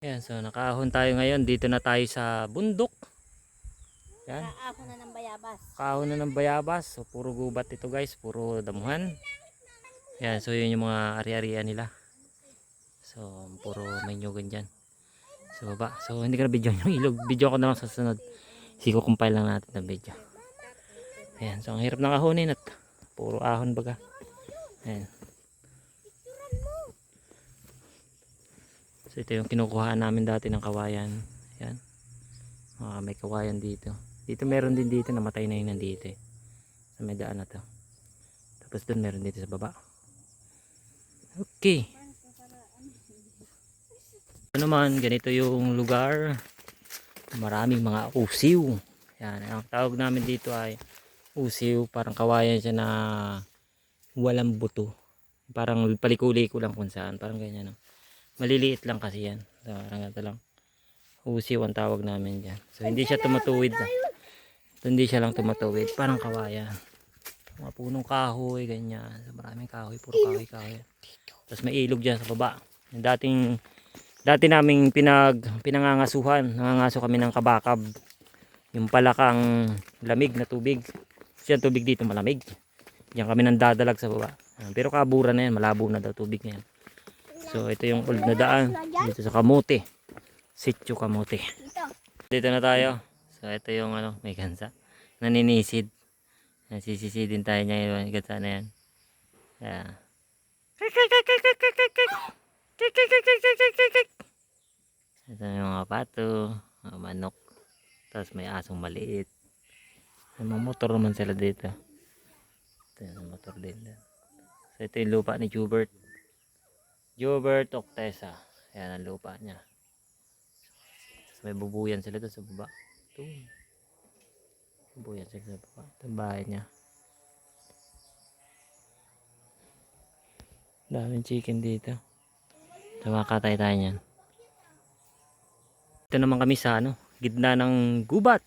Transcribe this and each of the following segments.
Yan, so nakaahon tayo ngayon. Dito na tayo sa bundok. Yan, Kaako na ng bayabas. kaahon na ng bayabas. So puro gubat ito guys, puro damuhan. Yan, so yun yung mga ari-arian nila. So puro may nyugan dyan. So baba, so hindi ko na video yung ilog. Video ko na lang sa sunod. Siko compile lang natin ng video. Ayan, so ang hirap ng ahonin at puro ahon baga. Ayan. So ito yung kinukuhaan namin dati ng kawayan. Yan. Mga may kawayan dito. Dito meron din dito namatay na yun nandito eh. Sa may daan na to. Tapos doon meron dito sa baba. Okay. Ito naman, ganito yung lugar. Maraming mga usiw. Yan. Ang tawag namin dito ay usiw. Parang kawayan siya na walang buto. Parang paliko-liko lang kung saan. Parang ganyan. No? Maliliit lang kasi yan. So, parang ganito lang. Usiw ang tawag namin dyan. So, hindi siya tumatuwid. Na. Hindi siya lang tumatuwid. Parang kawayan. Mga punong kahoy, ganyan. So, maraming kahoy. Puro kahoy, kahoy. Tapos may ilog dyan sa baba. Yung dating, dati naming pinag, pinangangasuhan. Nangangaso kami ng kabakab. Yung palakang lamig na tubig. Ang tubig dito malamig. Diyan kami nang dadalag sa baba. Pero kabura na yan. Malabo na daw tubig na yan. So ito yung old na daan dito sa Kamote. Sitio Kamote. Dito. Na tayo. So ito yung ano, may gansa. Naninisid. Nasisisidin tayo niya yung gansa na yan. Yeah. Ito yung mga pato, mga manok. Tapos may asong maliit. May mga motor naman sila dito. Ito yung motor din. So ito yung lupa ni Jubert. Octesa. Ayan ang lupa niya. May bubuyan sila doon sa baba. Ito. Bubuyan sila sa baba. Ito bahay niya. Daming chicken dito. Tumakatay tayo niyan. Ito naman kami sa ano, gitna ng gubat.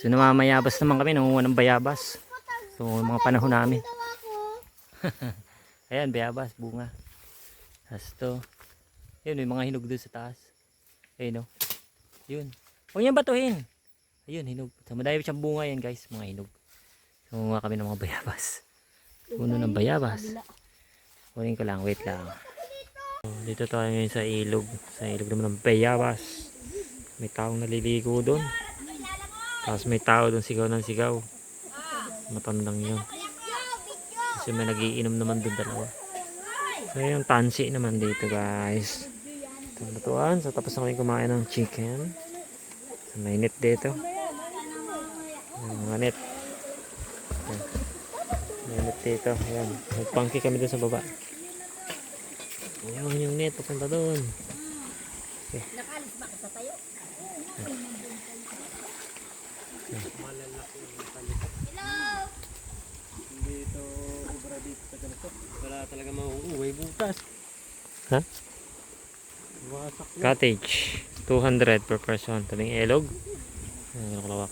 So namamayabas naman kami, nangunguha ng bayabas. So mga panahon namin. Ayan, bayabas, bunga. Tapos to. Yun, may mga hinog doon sa taas. Ayun o. Yun. Huwag niyang batuhin. Ayun, hinog. So, madami siyang bunga yan guys, mga hinog. So, kumuha kami ng mga bayabas. Puno ng bayabas. Kunin ko lang, wait lang. So, dito tayo ngayon sa ilog. Sa ilog naman ng bayabas. May taong naliligo doon. Tapos may tao doon sigaw ng sigaw. Matandang yun. Kasi may nagiinom naman doon dalawa. So yung tansi naman dito guys. Ito lutuan. So tapos na kami kumain ng chicken. So, may net dito. May net dito. Ayan. Nagpangki kami doon sa baba. Ayan yung net. Papunta doon. Nakalis ba sa tayo? Dito ubra dito sa ganito wala talaga mauuwi bukas Ha? wasak Cottage. 200 per person. Tabing ilog. Ayan yung kalawak.